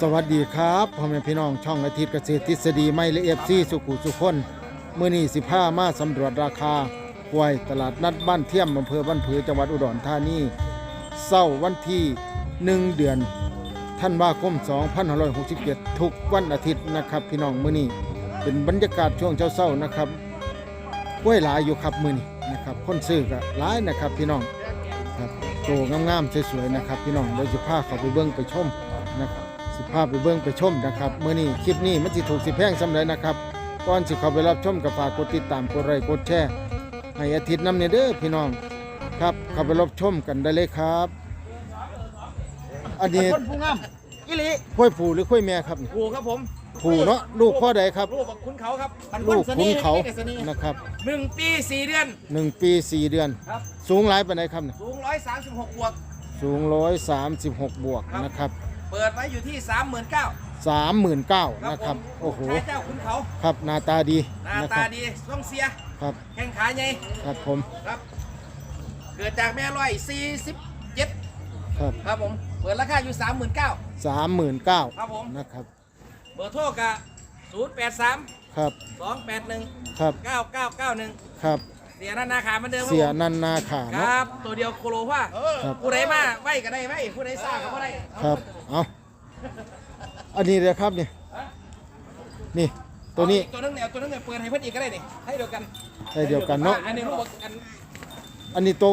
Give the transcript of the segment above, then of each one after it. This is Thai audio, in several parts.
สวัสดีครับพ่อแม่พี่น้องช่องอาทิตย์เกษตรทฤษฎีไม่ละเอียดซีสุขุสุขคนเมื่อนี้สิผ้ามาสำรวจราคาควยตลาดนัดบ้านเทียมอำเภอบ้านผือจังหวัดอุดรธานีเศร้าวันที่1เดือนท่านว่าคม2567 ทุกวันอาทิตย์นะครับ พี่น้องมื้อนี้เป็นบรรยากาศช่วงเช้าๆนะครับกล้วยหลายอยู่ครับมื้อนี้นะครับคนซื้อก็หลายนะครับพี่น้องครับโตงามๆสวยๆนะครับ พี่น้องเดี๋ยวสิพาเขาไปเบิ้งไปชมนะครับ สิพาไปเบิ้งไปชมนะครับเมื่อนี้คลิปนี้มันสิถูกสิแพงสำเร็จนะครับก่อนสิเขาไปรับชมกับฝากกดติดตามกดไลค์กดแชร์ให้อาทิตย์น้ำเนี่ยเด้อพี่น้องครับเข้าไปรับชมกันได้เลยครับ อันนี้คนผู้งามอิลิข้อยผูหรือข้อยแม่ครับนี่ผูครับผมผูเนาะลูกพ่อใดครับ ลูกของคุณเขาครับพันลูกสขุนีนเขาเด็กสนีนะครับหนึ่งปีสี่เดือน หนึ่งปีสี่เดือน ครับ สูงหลายปานใดครับนี่สูงร้อยสามสิบหกบวก สูงร้อยสามสิบหกบวกครับนะครับ เปิดไว้อยู่ที่สามหมื่นเก้าสามหมื่นเก้านะครับผมโอ้โหชายเจ้าคุณเขาครับหน้าตาดีหน้านะคตารับดีต้องเสีย ครับแข้งขาใหญ่ครับผมครับ เกิดจากแม่ร้อยสี่สิบเจ็ดครับครับผม เปิดราคาอยู่สามหมื่นเก้าสามหมื่นเก้าครับผม นะครับเบอร์โทรกะศูนย์แปดสามครับสองแปดหนึ่งครับเก้าเก้าเก้าหนึ่งครับ เสียนันนาขาเหมือนเดิมครับเสียผมนันนาขาคเนาะ รับ ตัวเดียวโคโลว่าครับ ผู้ใดมาไหวก็ได้ไหวผู้ใดซ่าก็บ่ได้ครับ เอาอันนี้เลยครับนี่นี่ ตัวนี้ เอาอีกตัวนึงเนี่ยตัวนึงเนี่ยเปิดให้เพื่อนอีกก็ได้นี่ให้เดียวกันให้เดียวกันเนาะอันนี้ลูกบอกอันอันนี้ตัว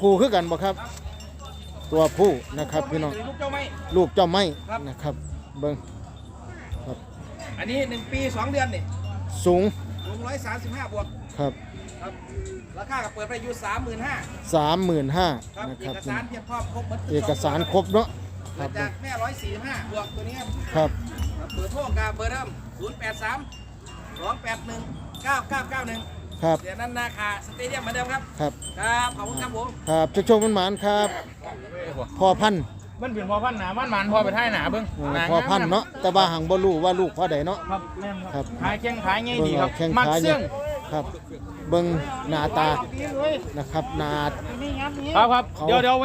ผู้คือกันบ่ครับ ตัวผู้นะครับพี่น้อง ลูกเจ้าไม่ลูกเจ้าไม้ครับ นะครับ เบิ้งครับอันนี้หนึ่งปีสองเดือนนี่สูง สูงร้อยสามสิบห้าบวกครับ ครับราคาก็เปิดไปอยู่สามหมื่นห้าสามหมื่นห้าครับนะเอครับกสารเพียบพร้อมครบหมดเอกสารครบเนาะคเกิรัดบจากแม่ร้อยสี่ห้าบวกตัวนี้ครับครับครับเบอร์โทรกับเบอร์เดิมศูนย์แปดสามสองแปดหนึ่งเก้าเก้าเก้าหนึ่งครับเดี๋ยวนั้นนาคาสเตเดียมเหมือนเดิมครับ ครับครับ ขอบคุณครับผม ครับโชคโชคมันหมานครับพอพันธุ์มันเป็นพอพันหนามันมันพอไปท่ายหนาเบิ้งโอ้หนาพอพันธุ์เนาะแต่ว่าหังบ่รู้ว่าลูกพ่อใดเนาะ ครับแม่นคครัรับ บขายแข้งขายง่ายเบิ่งดีคเอารับแข้งมัดขาเสื่เนี่อยงครับ เบิ่งหน้าตานะครับหน้าครับครับเขาเดี๋ยวเดี๋ยวไป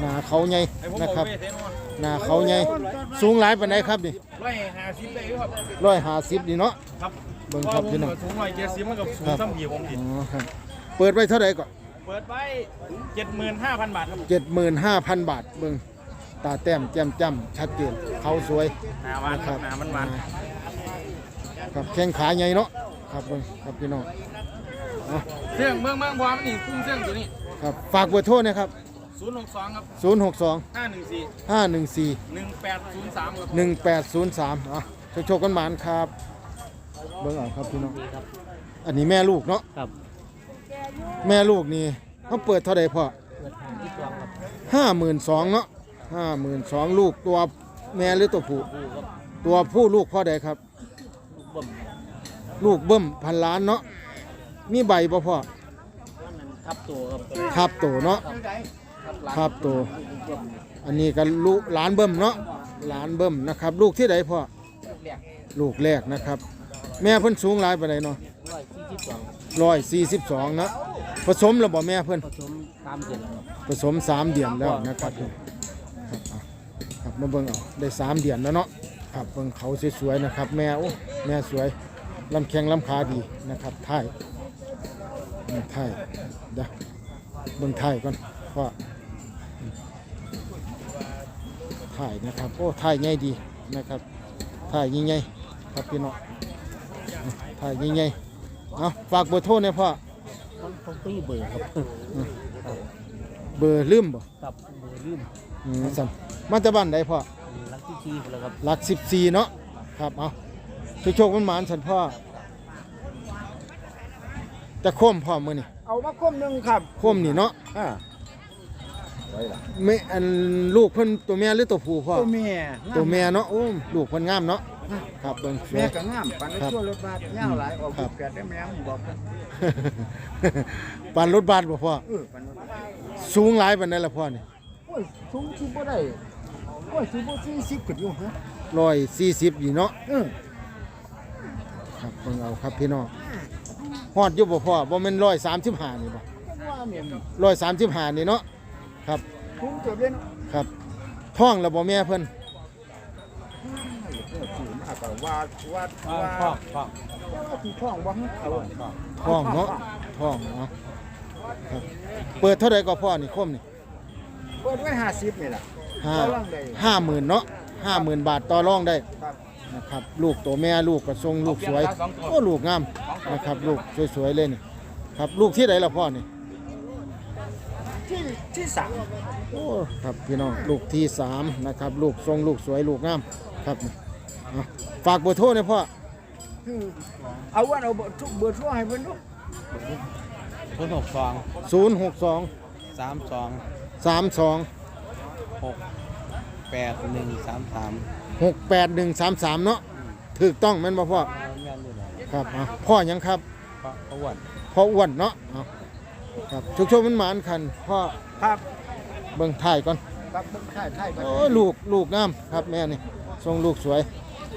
หน้าเขาใหญ่ให้ผมนะบอกครับเว้ยเทนว่าหน้าเขาใหญ่สูงหลายปานใดครับนี่ร้อยห้าสิบได้อยู่ครับ150นี่เนาะครับเบิ่งครับพี่น้องสูงร้อยเจ็ดสิบมันกับสูงครับซ้ำผีผมดิอ๋อครับเปิดไว้เท่าไหร่ก็เปิดไว้เจ็ดหมื่นห้าพันบาทครับ75,000บาทเบิ่งตาแต้มแจ่มจ้ำชัดเจนเขาสวยหนามันครับหนามันมันครับแข้งขาใหญ่เนาะ ครับเบิ่งครับพี่น้องเอาเสื่องเมืองเมืองพอมันนี่คุ้มเสื่องตัวนี้ ครับฝากเบอร์โทรนะครับศูนย์หกสองครับ062ห้าหนึ่งสี่514หนึ่งแปดศูนย์สามครับหนึ่งแปดศูนย์สามอะโชคโชคกันหมานครับ เบิ่งเอาครับพี่น้องอันนี้แม่ลูกเนาะครับ แม่ลูกนี่เขาเปิดเท่าใดพ่อห้าหมื่นสองเนาะห้าหมื่นสองลูกตัวแม่หรือตัวผู้ตัวผู้ลูกพ่อใดครับ ลูก เบิ้มพันล้านเนาะมีใบบ่พ่อทับตัวครับทับโตเนาะทับโตอันนี้ก็ลูกหลานเบิ้มเนาะหลานเบิ้มนะครับ ลูกที่ใดพ่อลูกแรกนะครับ แม่เพิ่นสูงหลายปานใดเนาะร้อยสี่สิบสองร้อยสี่สิบสองนะผสมแล้วบ่แม่เพิ่นผสมตามเดือนครับผสมสามเดือนแล้วนะครับครับเอาครับมาเบิ่งเอาได้สามเดือนแล้วเนาะครับเบิ่งเขาสวยๆนะครับ แม่โอ้แม่สวย ลำแข้งลำขาดีนะครับท้ายอืมท้ายเดี๋ยวเบิ่งท้ายก่อนเพราะท้ายนะครับโอ้ท้ายใหญ่ดีนะครับท้ายใหญ่ๆครับพี่น้องท้ายใหญ่ๆเอาฝากเบอร์โทรหน่อยพ่อมันต้องตีเบอร์ครับเบอร์ลืมบ่ครับเบอร์ลืมอืมสั่นมาจากบ้านใดพ่อรักที่ทีแล้วครับหลักสิบสี่เนาะครับเอาโชคโชคมันหมานสันพ่อ จะโค้มพ่อมือนี่เอามาคมหนึ่งครับโค้มนี่เนาะอ่าไม่อันลูกเพิ่นตัวแม่หรือตัวผู้พ่อตัวแม่ตัวแม่เนาะโอ้ลูกเพิ่นงามเนาะครับเบิ่งสวแม่ยก็งามปันครับชั่วรถบาทยาวหลายออกครับแปดได้แม่ผมบอกกันปานรถบัสบ่พ่อเออปันรถบาทสูงหลายปานใดล่ะพ่อนี่โอ้ยสูงสิบ่ได้โอ้ยสิบ่สี่สิบขึ้นอยู่ฮะร้อยสี่สิบอยู่เนาะ เออครับเบิ่งเอาครับพี่น้อง ฮอดอยู่บ่พ่อบ่แม่นร้อยสามสิบห้านี่บ่ว่าแม่นร้อยสามสิบห้านี่เนาะครับสูงเกือบเลยเนาะครับท้องแล้วบ่แม่เพิ่นทก็ว่าว่าอ่าว่าพ่อพ่อที่ท้องบ่เอาท้องเนาะท้องเนาะครับเปิดเท่าไหร่ก็พ่อนี่คมนี่เปิดไว้50นี่ล่ะห้าต่อรองได้ห้าหมื่นเนาะห้าหมื่นบาทต่อรองได้ครับ นะครับลูกตัวแม่ลูกกระทรงลูกสวยโอ้ลูกงามนะครับลูกสวยๆเลยนี่ครับลูกที่ไหนล่ะพ่อนี่ที่ที่สามโอ้ครับพี่น้องลูกที่สามนะครับลูกทรงลูกสวยลูกงามครับเอาฝากเบอร์โทรหน่อยพ่อคือเอาวันเอาเบอร์ทุกเบอร์โทรให้เพิ่นดูศูนย์หกสองศูนย์หกสองสามสองสามสองหกแปดหนึ่งสามสาม หกแปดหนึ่งสามสามเนาะถูกต้องแม่นบ่พ่อแม่นอยู่แล้วครับเอาพ่อหยังครับพ่อประวัติพ่ออ้วนเนาะเอาครับชุกชมมันหมานคันพ่อครับเบิ่งถ่ายก่อนครับเบิ่งค่ายไทยไปโอ้ลูกลูกงามครับแม่นี่ทรงลูกสวย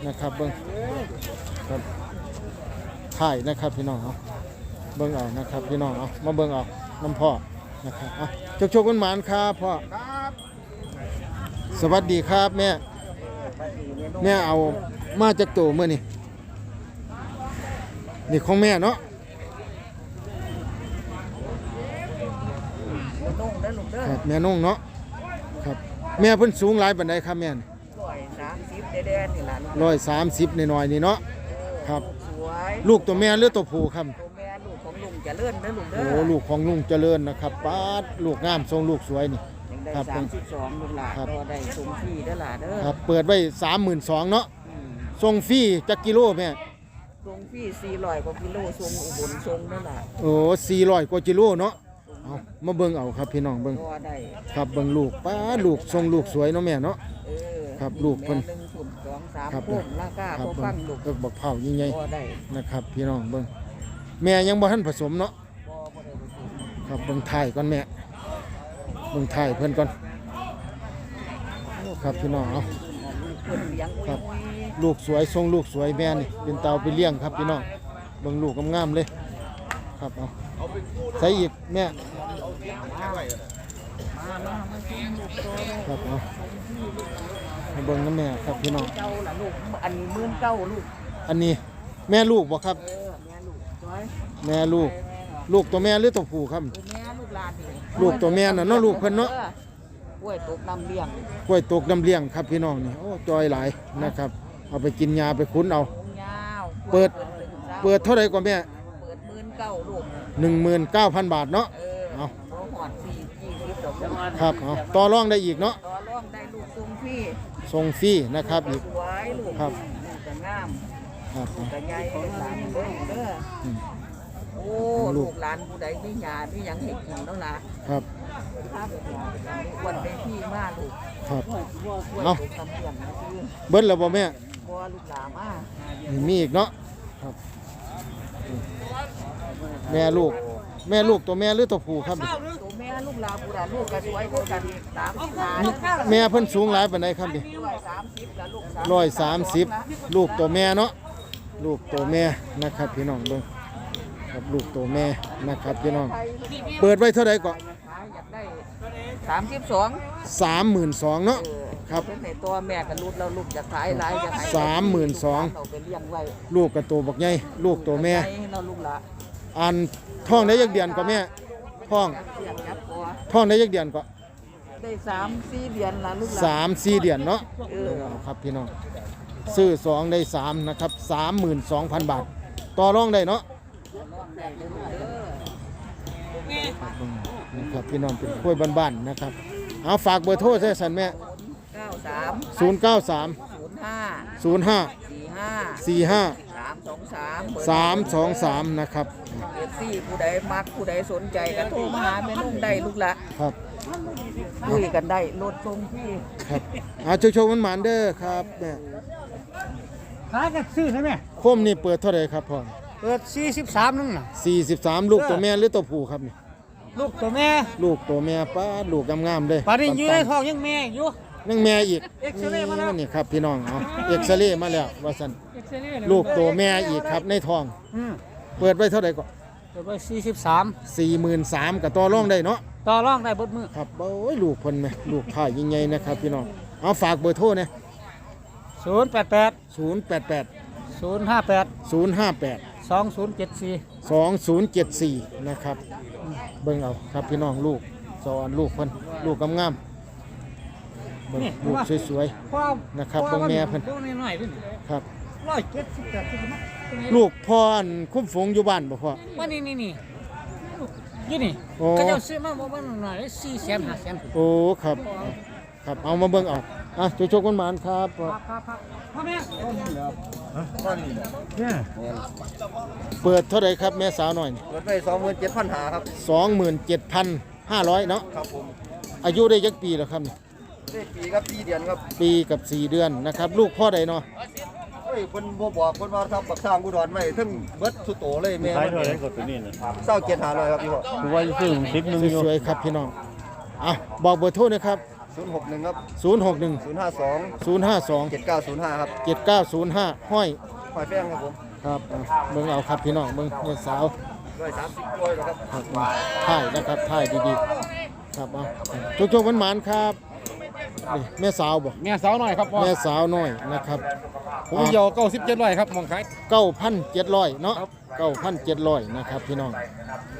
นะครับเบิ่งครับถ่ายนะครับพี่น้องเอาเบิ่งเอานะครับพี่น้องเอามาเบิ่งเอาน้ำพ่อนะครับเอาชุกชมมันหมานครับพ่อครับ สวัสดีครับแม่ แม่เอามาจากตัวเมื่อนี่นี่ของแม่เนาะนุ่งได้ลูกเด้อครับแม่นุ่งเนาะครับ แม่เพิ่นสูงหลายปานใดครับแม่ร้อยสามสิบเดือนนี่ล่ะลูกร้อยสามสิบหน่อยๆนี่เนาะครับสวยลูกตัวแม่หรือตัวผู้ครับตัวแม่ลูกของลุงเจะเลื่อนเด้อลูกเด้อโอ้ลูกของลุงเจริญนะครับป้าดลูกงามทรงลูกสวยนี่ยัง ได้ครับสามสิบสองลูกหลานครับ ก็ได้สมที่เด้อหล่ะเด้อครับเปิดไว้สามหมื่นสองเนาะอืมทรงฟรีจักกิโลแม่ทรงพี่สี่ร้อยกว่ากิโลทรงอุบลทรงนั่นแหละโอ้สี่ร้อยกว่ากิโลเนาะเอามาเบิ่งเอาครับพี่น้องเบิ่งก็ได้ครับเบิ่งลูกป้าดลูกทรงลูกสวยเนาะแม่เนาะ เออครับลูกเพิ่น แม่หนึ่งขุนสองสามครับพวกราคาครับพอเบิ่ฟังงลูกเอิกบักเผายิ่งใหญ่ก็ได้นะครับ พี่น้องเบิ่งแม่ยังบ่ทันผสมเนาะ บ่บ่ได้ไปซื้อครับเบิ่งถ่ายก่อนแม่ เบิ่งถ่ายเพิ่นก่อนโอ้ครับพี่น้องเอาเพิ่นเลี้ยงครับอุ้ยลูกสวยทรงลูกสวยแม่นี่เป็นเตาไปเลี้ยงครับพี่น้องเบิ่งลูกงามๆเลย ครับเอาใส่อีกแม่มามามาชิมลูกโตครับเอามาเบิ่งนะแม่ครับพี่น้องเจ้าล่ะลูกอันนี้หมื่นเก้าลูกอันนี้แม่ลูกบ่ครับเออแม่ลูกจ้อยแม่ลูก ลูกตัวแม่หรือตัวผู้ครับตัวแม่ ลูกหลานนี่ลูกตัวแม่น่ะเนาะลูกเพิ่นเนาะ ออกล้วยตกน้ำเลี้ยงกล้วยตกน้ำเลี้ยงครับพี่น้องนี่โอ้จอยหลายนะครับเอาไปกินยาไปคุ้นเอา ยาวเปิดกล้วยถึงเช้าเปิดเท่าไหร่ก่อนแม่เปิดหมื่นเก้าลูก19,000 บาทเนาะ เออเอา บ่หอดสี่ยี่สิบดอกจังหวัดครับเอาต่อรองได้อีกเนาะต่อรองได้ลูกทรงพี่ส่งฟรีนะครับอีก สวยลูกครับ ลูกก็งามครับลูกก็ใหญ่เป็นหลานเด้อเด้ออมโอ้ ลูกหลานผู้ใดมีหยามีหยังให้กินแล้วล่ะครับครับวันได้ที่มาลูกครับช่วยเอาลูกทำเลี้ยงนะคือเบิ้ลแล้วบ่แม่บัวลูกหลานมานี่มีอีกเนาะครับ แม่ลูก แม่ลูกตัวแม่หรือตัวผู้ครับตัวแม่ลูกหลานผู้ใดลูกก็สวยก็กันสามสิบห้าแม่เพิ่นสูงหลายปานใดครับนี่ร้อยสามสิบแล้วลูกร้อยสามสิบลูกตัวแม่เนาะลูกตัวแม่นะครับพี่น้องเบิ่ง ครับ ลูกตัวแม่นะครับพี่น้อง เปิดไว้เท่าไหร่ก็ขายอยากได้สามสิบสองสามหมื่นสองเนาะเออครับเพิ่นให้ตัวแม่กับลูกแล้วลูกจะขายหลายจะขายสามหมื่นสองเราไปเลี้ยงไว้ลูกกับตัวบักใหญ่ลูกตัวแม่ให้เราลูกละอันท้องได้ยักเดือนก็แม่ท้องเลี้ยงยับตัวท้องได้ยักเดือนก็ได้สามสี่เดือนละลูกละสามสี่เดือนเนาะเออเอาครับพี่น้องซื้อสองได้สามนะครับสามหมื่นสองพันบาท ต่อรองได้เนาะ นะครับพี่น้องเป็นกล้วยบ้านๆนะครับ เอาฝากเบอร์โทรใช่สันแม่เก้าสามศูนย์เก้าสามศูนย์ห้าศูนย์ห้าสี่ห้าสี่ห้าสามสองสามสามสองสามนะครับเอฟซีผู้ใดมักผู้ใดสนใจก็โทรมาหาแม่นุ่มได้ลูกละครับคุยกันได้รถทรงพี่ครับเอาโชว์ๆมันหมานๆเด้อครับแม่ขายกันซื้อได้ไหมโคมนี่เปิดเท่าไหร่ครับพ่อ เปิด43นึงน่ะ43 ลูกตัวแม่หรือตัวผู้ครับนี่ลูกตัวแม่ลูกตัวแม่ป้าลูกงามๆเลยปานี้อยู่ในท้องยังแม่อยู่ยังแม่อีกเอ็กซเรย์มาแล้วนี่ครับพี่น้องเอ็กซเรย์มาแล้วว่าซั่นลูกตัวแม่อีกครับในท้องเปิดไปเท่าไหร่ก็เปิดไว้43 43กับต่อรองได้เนาะต่อรองได้บดมือครับโอ้ยลูกพันไหมลูกท่ายิ่งใหญ่นะครับพี่น้องเอาฝากเบอร์โทรเนี่ะ088 088 058 058 สองศูนย์เจ็ดสี่สองศูนย์เจ็ดสี่นะครับ เบิ่งเอาครับพี่น้องลูกสอนลูกเพิ่นลูกงามๆเบิ่งลูกสวย พ่อนะครับเบิ่งแม่เพิ่น พวกนี้หน่อยเพิ่นๆครับ ร้อยเจ็ดสิบแปดสิบนะลูกพ่ออันคุ้มฝูงอยู่บ้านบ่พ่อว่านี่นี่นี่ยี่นี่โอ้ก็จะซื้อมาบอกว่าหน่อยสี่แสนห้าแสนโอ้ครับ ครับเอามาเบิ่งเอา อะโชคๆกันหมานครับพ่อครับครับพ่อแม่เปิดเท่าไหร่ครับแม่สาวหน่อยรถไปสองหมื่นเจ็ดพันหาครับ27,500เนาะครับผมอายุได้จักปีแล้วครับนี่ได้ปีครับปีเดือนครับปีกับ4เดือนนะครับ ลูกพ่อใดเนาะเฮ้ยคนบ่บอกคนว่าทำบักสร้างกุดรไว้ทั้งเบิดสุโตเลยแม่ขายเท่าไหร่กดตัวนี้นะเศร้าเกียรหาเลยครับพี่พ่อคือว่าซื้อสิบหนึ่งอยู่สวยๆครับพี่น้องอะบอกเบอร์โทรนะครับ ศูนย์หกหนึ่งครับ061 ศูนย์ห้าสอง052 เจ็ดเก้าศูนย์ห้าครับ7905 ห้อยหอยแป้งครับผมครับอะเบิ่งเอาครับพี่น้องเบิ่งแม่สาวร้อยสามสิบกล้วยครับ ครับถ่ายนะครับถ่ายดีๆ ครับเอาโชคๆหวานๆครับนี่แม่สาวบ่แม่สาวหน่อยครับพ่อแม่สาวน้อยนะครับผมยาวเก้าสิบเจ็ดร้อยครับมองขายเก้าพันเจ็ดร้อยเนาะครับเก้าพันเจ็ดร้อยนะครับพี่น้อง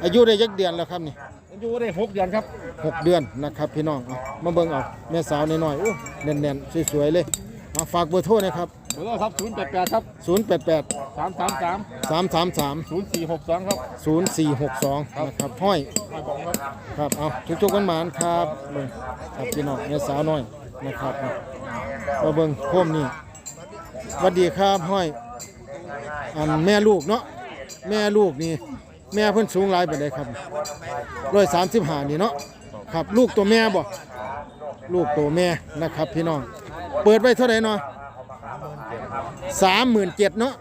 อายุได้ยักเดือนแล้วครับนี่ อยู่ได้หกเดือนครับหกเดือนนะครับพี่น้องเอามาเบิ่งเอาแม่สาวน้อยๆอู้แน่นๆสวยๆเลยเอาฝากเบอร์โทรนะครับเบอร์ครับศูนย์แปดแปดครับ0 8 8 สามสามสาม3 3 3 ศูนย์สี่หกสองครับ 0 4 6 2นะครับห้อยมาบอกครับครับเอาจุกๆกันหมานครับเบิ่งครับพี่น้องแม่สาวน้อยนะครับมาเบิ่งโคมนี่สวัสดีครับห้อยอันแม่ลูกเนาะแม่ลูกนี่ แม่เพิ่นสูงหลายปานใดครับร้อยสามสิบห้านี่เนาะครับ ลูกตัวแม่บ่ลูกตัวแม่นะครับ พี่น้อง เปิดไว้เท่าไหร่เนาะสามหมื่นเจ็ดเนาะ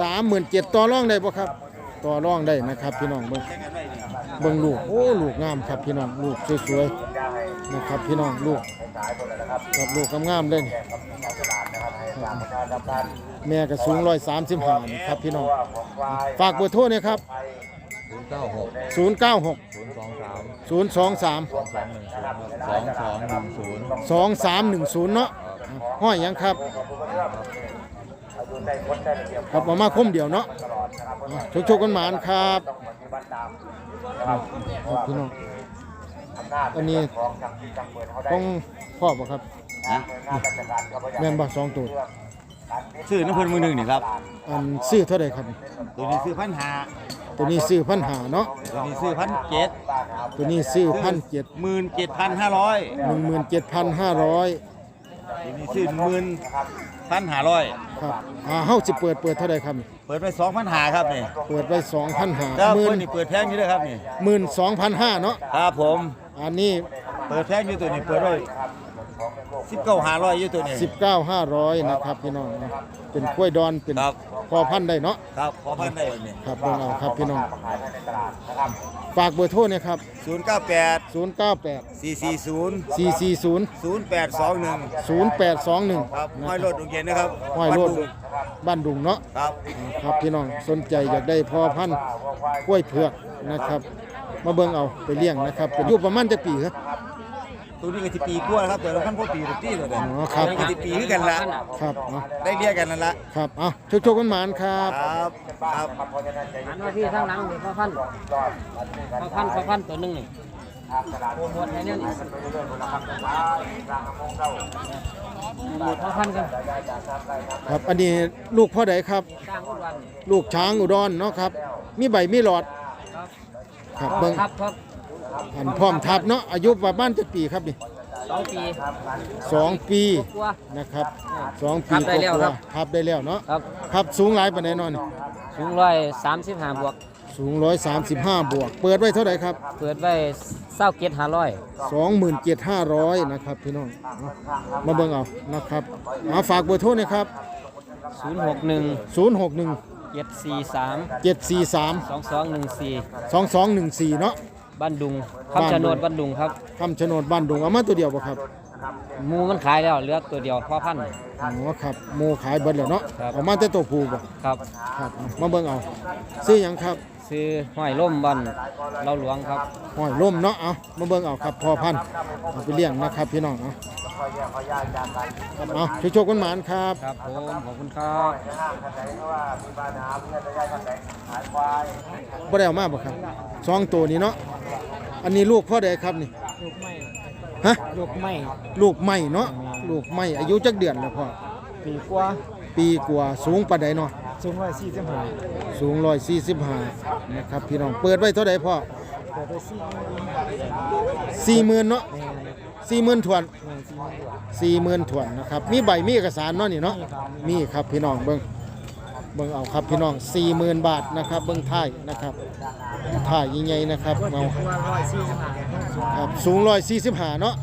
สามหมื่นเจ็ดต่อรองได้บ่ครับ ต่อรองได้นะครับ พี่น้องเบิ่งเบิ่งลูกโอ้ลูกงามครับ พี่น้องลูกสวยๆนะครับ พี่น้องลูกกับลูกงามๆเลยนี่แม่ก็สูงร้อยสามสิบห้านี่ครับพี่น้องฝากเบอร์โทรเนี่ยครับ ศูนย์เก้าหก096ศูนย์สองสาม023สองสองหนึ่งศูนย์2310เนาะห้อยหยังครับครับมามาคมเดียวเนาะชกชกๆกันหมานครับครับพี่น้องอันนี้ต้องพ่อป่ะครับแม่นบ่สองตัว ซื้อน้ำเพิ่นมือหนึ่งนี่ครับอันซื้อเท่าไหร่ครับ ตัวนี้ซื้อพันหาตัวนี้ซื้อพันหาเนาะ ตัวนี้ซื้อพันเจ็ดตัวนี้ซื้อพันเจ็ดหมื่นเจ็ดพันห้าร้อยหนึ่งหมื่นเจ็ดพันห้าร้อยตัวนี้ซื้อหมื่นพันห้าร้อยครับอ่าเฮาสิเปิดเปิดเท่าไหร่ครับ เปิดไปสองพันหาครับนี่เปิดไว้สองพันหาแล้วหมื่เพิ่นนนี่เปิดแพงอยู่ด้วยครับนี่หมื่นสองพันห้าเนาะ ครับผม อันนี้เปิดแพงอยู่ตัวนี้เปิดไว้ สิบเก้าห้าร้อยอยู่ตัวนี้สิบเก้าห้าร้อยนะครับพี่น้องนะเป็นกล้วยดอนเป็นครับ พอพันธุ์ได้เนาะครับพอพันได้แบบนี้ครับเบิ่งเอาครับพี่น้องฝากเบอร์โทรเนี่ยครับ ศูนย์เก้าแปดศูนย์เก้าแปดสี่สี่ศูนย์สี่สี่ศูนย์ศูนย์แปดสองหนึ่งศูนย์แปดสองหนึ่งครับห้อยรถโรงเรียนนะครับห้อยโลดบ้านดุงบ้านดุงเนาะ ครับ ครับพี่น้องสนใจอยากได้พอพันธุ์กล้วยเผือกนะครับ มาเบิ่งเอาไปเลี้ยงนะครับเป็นอยู่ประมาณจะปีครับ ตัวนี้ก็สิปีกว่าแล้วครับแต่ละพันกว่าปีทุกที่เลยเนี่ยอ๋อครับมันก็สิปีคือกันละครับเอาได้เรียกกันนั่นละครับเอาโชคๆกันหมานครับ ครับครับ หันมาที่ข้างหลังนี่พ่อพันธุ์พ่อพันธุ์พ่อพันธุ์ตัวหนึงนี่โปรโมทให้เนี่ยนี่โปรโมทพ่อพันธุ์กันครับ อันนี้ลูกพ่อใดครับ สร้างอุดรนี่ลูกช้างอุดรเนาะครับ มีใบมีหลอด ครับครับเบิ่ง ครับครับ อันพร้อมทับเนาะอายุประมาณจะปีครับนี่สองปีสองปีกว่านะครับสองปีทับได้แล้วกครัว่าบๆทับได้แล้วเนาะครับครับสูงหลายปานใดเนอนสูงร้อยสามสิบห้าบวก สูงร้อยสามสิบห้าบวก เปิดไว้เท่าไหร่ครับเปิดไว้เศร้าเกียรห้าร้อยสองหมื่นเจ็ดห้าร้อยนะครับพี่น้องเอามาเบิ่งเอานะครับเอาฝากเบอร์โทรหนะครับศูนย์หกหนึ่งศูนย์หกหนึ่งเจ็ดสี่สามเจ็ดสี่สามสองสองหนึ่งสี่สองสองหนึ่งสี่เนาะ บ้านดุงบ้านดุง คำชะโนดบ้านดุงครับคำชะโนดบ้านดุงเอามาตัวเดียวบ่ครับหมูมันขายแล้วเหลือตัวเดียวพ่อพันธุ์ อ๋อครับโมขายเบิดแล้วเนาะครับ เอามาแต่ตัวผู้บ่ครับครับเอามาเบิ่งเอาซื้อหยังครับซื้อห้อยล่มบ้านเราหลวงครับ ห้อยล่มเนาะเอามาเบิ่งเอาครับพอพันธุ์เอาไปเลี้ยงนะครับพี่น้องเอา เอาช่วยโชคกันหมานครับ ครับผมขอบคุณครับบ่ได้เอามาบ่ครับสองตัวนี้เนาะอันนี้ลูกพ่อใดครับนี่ ลูกไม่ฮะ ลูกไม่ลูกใหม่เนาะลูกใหม่อายุจักเดือนแล้วพ่อปีกว่าปีกว่าสูงปานใดเนาะสูงร้อยสี่สิบห้าสูง145นะครับพี่น้องเปิดไว้เท่าใดพ่อเปิดไปสี่40,000เนาะแม่ 40,000ถวนแม่สี่หมื่นกว่าสี่หมื่นถวนนะครับ มีใบมีเอกสารเนาะนี่เนาะมีครับมีครับพี่น้องเบิ้งเบิ้งเอาครับพี่น้องสี่หมื่นบาทนะครับ เบิ้งท้ายนะครับท้ายใหญ่ๆนะครับเอาว่าร้อยสี่สิบห้าครับสูงร้อยสี่สิบห้าเนาะ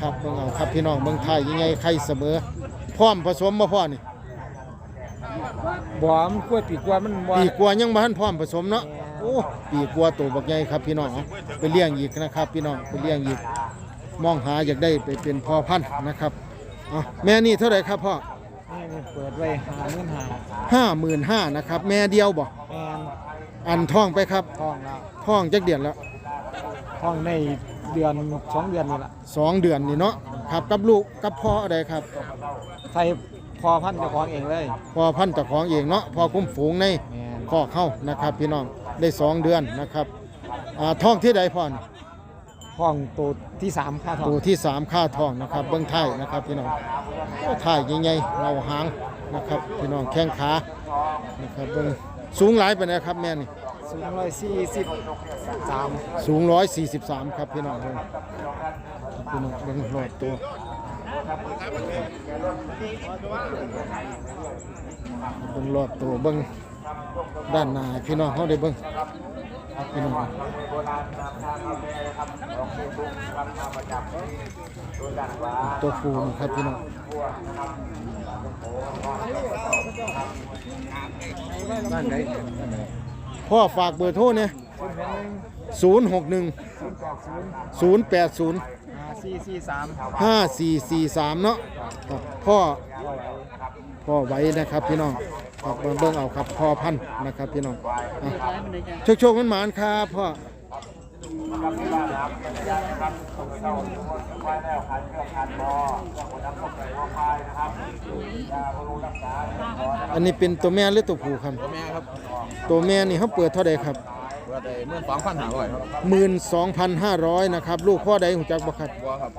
ครับเบิ้งเอาครับพี่น้องเบิ้งท้ายใหญ่ๆใครเสมอ พร้อมผสมมาพ่อนี่บ่มกล้วยปีกว่ามันบ่ปีกว่ายังบ่ทันพร้อมผสมเนาะโอ้ปีกว่าตัวบักใหญ่ครับพี่น้องเอาไปเลี้ยงอีกนะครับ พี่น้องไปเลี้ยงอีก มองหาอยากได้ไปเป็นพ่อพันธุ์นะครับเอาแม่นี่เท่าไหร่ครับพ่อนี่นี่เปิดไว้ห้าหมื่นห้าห้าหมื่นห้านะครับ แม่เดียวบ่แม่นอันท่องไปครับท้องแล้วท่องจักเดือนแล้วท้องในเดือนสองเดือนนี่ละสองเดือนนี่เนาะครับกับลูกกับพ่ออะไรครับใส่พอพันธุ์เจ้าของเองเลยพ่อพันธุ์เจ้าของเองเนาะพ่อคุ้มฝูงในแม่นข้อเข้านะครับ พี่น้องได้สองเดือนนะครับอ่าท่องที่ใดพ่อน ท้องตัวที่สามค่าท้องตัวที่สามค่าท่องนะครับเบื้องไทายนะครับพี่น้องโอ้ท่ายใหญ่ๆเงาหางนะครับพี่น้องแข้งขานะครับเบื้องสูงหลายไปนะครับแม่นี่สูงร้อยสี่สิบสามสูงร้อยสี่สิบสามครับพี่น้องเบิ่งพี่น้องเบิ่งรอบตัวเบิ่งรอบตัวเบิ่งด้านหน้าให้พี่น้องเขาได้เบิ่ง พี่น้องตัวฟูนะครับพี่น้องพ่อฝากเบอร์โทรเนี่ยศูนย์หกหนึ่งศูนย์แปดศูนย์สี่สี่สามห้าสี่สี่สามเนาะครับพ่อ พ่อไว้นะครับพี่น้อง ครับเบิ่งเบิ่งเอาครับพ่อพันธุ์นะครับพี่น้องอะโชคโชคมันหมานครับพ่ออันนี้เป็นตัวแม่หรือตัวผู้ครับ ตัวแม่ครับ ตัวแม่นี่เขาเปิดเท่าใดครับเปิดได้เมื่อสองพันหาร้อยครับหมื่นสองพันห้าร้อยนะครับ ลูกพ่อใดหูจักบ่ครับบัวครับ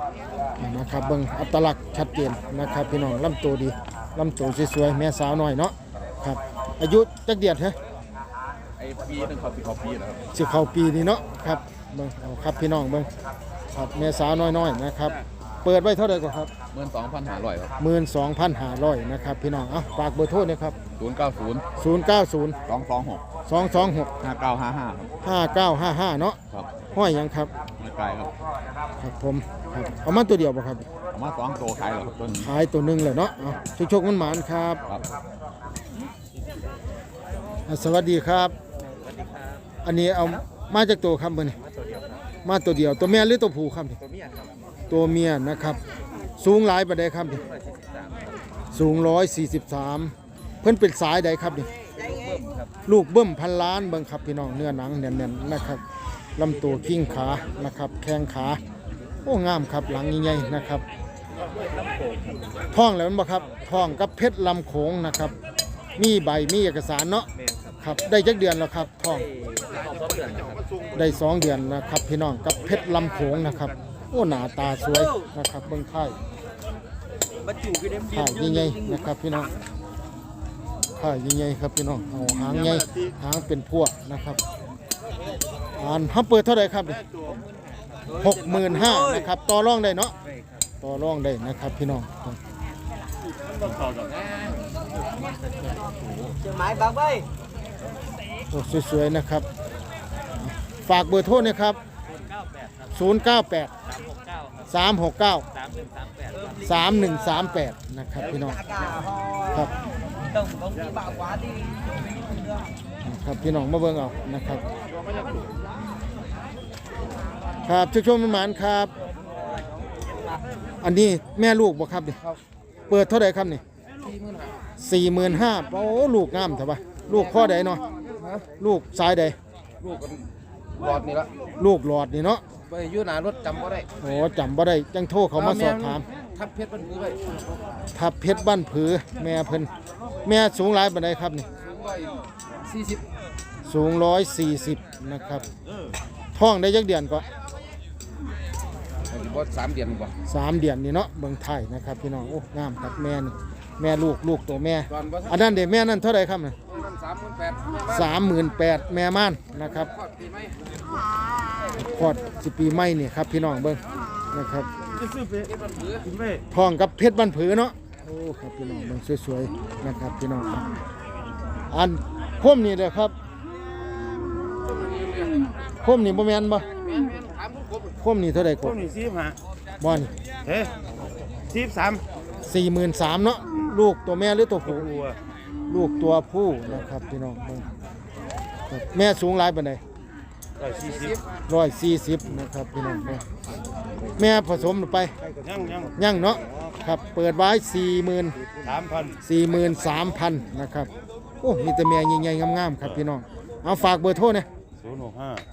นะครับเบิ่งอัตลักษณ์ชัดเจนนะครับ พี่น้องลำตัวดีลำตัวสวยๆแม่สาวหน่อยเนาะ ครับ อายุจักเดียดฮะไอ้ปีหนึงเขาสิเขาปีนะครับสิเข้าปีนี้เนาะครับเบิ่งเอาครับพี่น้องเบิ่งครับแม่สาวน้อยๆนะครับ เปิดไว้เท่าไหร่ก็ครับเมื่อสองพันหาร้อยครับ12,500นะครับพี่น้องเอ้าฝากเบอร์โทรนะครับศูนย์เก้าศูนย์090 สองสองหก226 ห้าเก้าห้าห้าครับ5955 เนาะครับห้อยหยังครับไม่ไกลครับครับผมครับเอามาตัวเดียวบ่ครับ เอามาสองโตขายเหรอครับต้นขายตัวหนึงเลยเนาะเอาโชคๆมันหมานครับ ครับอะ สวัสดีครับ อันนี้เอามาจากตัวครับเบอร์นี่มาตัวเดียว ตัวแม่หรือตัวผู้ครับนี่ตัวเมียนะครับ สูงหลายประเดครับนี่สูงร้อยสี่สิบสามเพิ่นเป็นสายใดครับนี่ลูกเบิ้มพันล้านเบิ่งครับพี่น้องเนื้อหนังแน่นๆนะครับลำตัวกิ้งขานะครับ แข้งขา โอ้งามครับหลังใหญ่ๆนะครับท้องแล้วมันบ่ครับท้องกับเพชรลำโขงนะครับ มีใบมีเอกสารเนาะครับได้จักเดือนแล้วครับท้องได้สองเดือนนะครับพี่น้องกับเพชรลำโขงนะครับ โอ้หน้าตาสวยนะครับเบิ่งไข่ไข่ยิ่งใหญ่นะครับพี่น้องไข่ยิ่งใหญ่ครับพี่น้องเอาหางใหญ่หางเป็นพวกนะครับอันเขาเปิดเท่าไหร่ครับหกหมื่นห้านะครับต่อรองได้เนาะต่อรองได้นะครับพี่น้อง หมายบางใบโอ้สวยๆนะครับ ฝากเบอร์โทรนะครับ 098 369 3138 นะครับพี่น้องครับต้องต้องมีบางกว่าที่ครับพี่น้องมาเบิ่งเอานะครับ ครับช่วยๆมันหมานครับ อันนี้แม่ลูกบ่ครับนี่เปิดเท่าไหร่ครับนี่ สี่หมื่นห้าโอ้ลูกงามเถอะปะลูกข้อใดเนาะลูกซ้ายใดลูกหลอดนี่ละลูกหลอดนี่เนาะไปอยู่หน้ารถจำก็ได้โอ้จำบ่ได้จังโทรเขามาสอบถาม ทับเพชรมันคือไว้ทับเพชรบ้านผือ แม่เพิ่นแม่สูงหลายปานใดครับนี่สูงร้อยสี่สิบสูง140นะครับท้องได้จักเดือนก็บอสามเดือนบ่สามเดือนนี่เนาะเบิ่งไทยนะครับพี่น้องโอ้งามครับแม่นี่ แม่ลูกลูกตัวแม่ตอนบอสอันนั้นเด็แม่นั่นเท่าไหร่ครับน่ะสามหมื่นแปด38,000แม่ม่านนะครับทอดปีไหมพอดสิปีใหม่นี่ครับพี่น้องเบิ่งนะครับ จะซื้อไปเพชรมันคือกินไปทองกับเพชรบ้านผือเนาะ โอ้ครับพี่น้องเบิ่งสวยๆนะครับพี่น้องอันคมนี่เด้อครับคมนี่บ่แม่นบ่แม่นแม่นถามทุกคนคมนี่เท่าใดกต้บนนี่สิบห้าบ่นี่เฮ้สิบสาม43,000เนาะ ลูกตัวแม่หรือตัวผู้ลูกตัวผู้นะครับพี่น้องแม่สูงหลายปานใดร้อยสี่สิบร้อยสี่สิบนะครับพี่น้องแม่ผสมไปยั่งยังยังเนาะครับเปิดไว้สี่หมื่นสามพันสี่หมื่นสามพันนะครับโอ้มีแต่แม่ใหญ่ๆงามๆครับพี่น้องเอาฝากเบอร์โทรเนี่ย065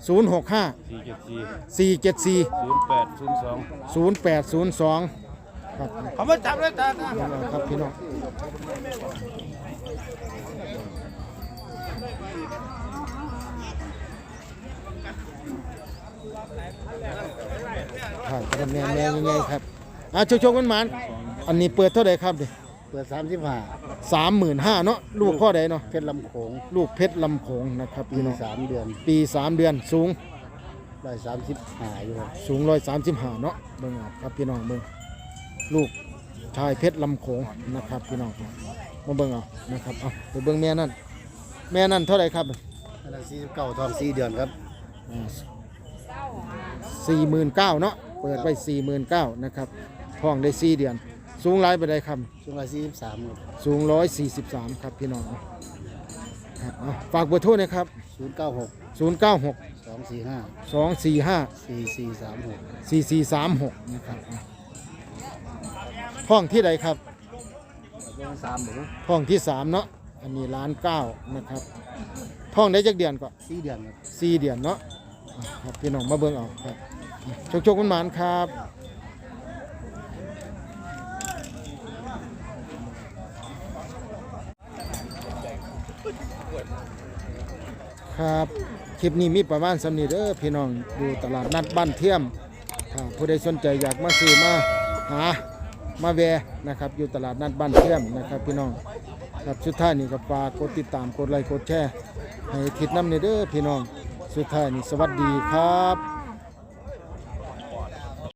065 474 474 0802 0802 ครับเขามาจับเลยตาตานี่แหละครับพี่น้องครับก็แม่แม่ใหญ่ๆครับอะโชคๆกันหมานอันนี้เปิดเท่าไหร่ครับดิเปิดสามสิบห้าสามหมื่นห้าเนาะลูกพ่อใดเนาะเพชรลำโขงลูกเพชรลำโขงนะครับปีพี่น้องสามเดือนปีสามเดือนสูง ร้อยสามสิบห้าอยู่ครับ สูงร้อยสามสิบห้าเนาะเบิ่งเอาครับพี่น้องเบิ่ง ลูกชายเพชรลำโขงนะครับพี่น้องมาเบิ่งเอานะครับเอาไปเบิ่งแม่นั่นแม่นั่นเท่าไหร่ครับอันนั้นสี่สิบเก้าทองสี่เดือนครับสี่หมื่นเก้าเนาะเปิดไปสี่หมื่นเก้านะครับท้องได้สี่เดือน สูงหลายไปได้ครับช่วงละสี่สิบสามครับสูงร้อยสี่สิบสามครับพี่น้องครับเอาฝากเบอร์โทรนะครับศูนย์เก้าหกศูนย์เก้าหกสองสี่ห้าสองสี่ห้าสี่สี่สามหกสี่สี่สามหกนะครับ อะห้องที่ใดครับสามหมูห้องที่สามเนาะอันนี้ล้านเก้านะครับห้องได้จักเดือนก็สี่เดือนครับสี่เดือนเนาะอะครับพี่น้องมาเบิ่งเอาครับโชคโชคมันหมานครับครับคลิปนี้มีประมาณสำนีเด้อพี่น้องดูตลาดนัดบ้านเทียมถ้าผู้ใดสนใจอยากมาซื้อมาหา มาแวะนะครับ อยู่ตลาดนัดบ้านเทียมนะครับ พี่น้องครับสุดท้ายนี่ก็ฝากกดติดตามกดไลค์กดแชร์ให้ทิดน้ำเนเด้อพี่น้อง สุดท้ายนี่สวัสดีครับ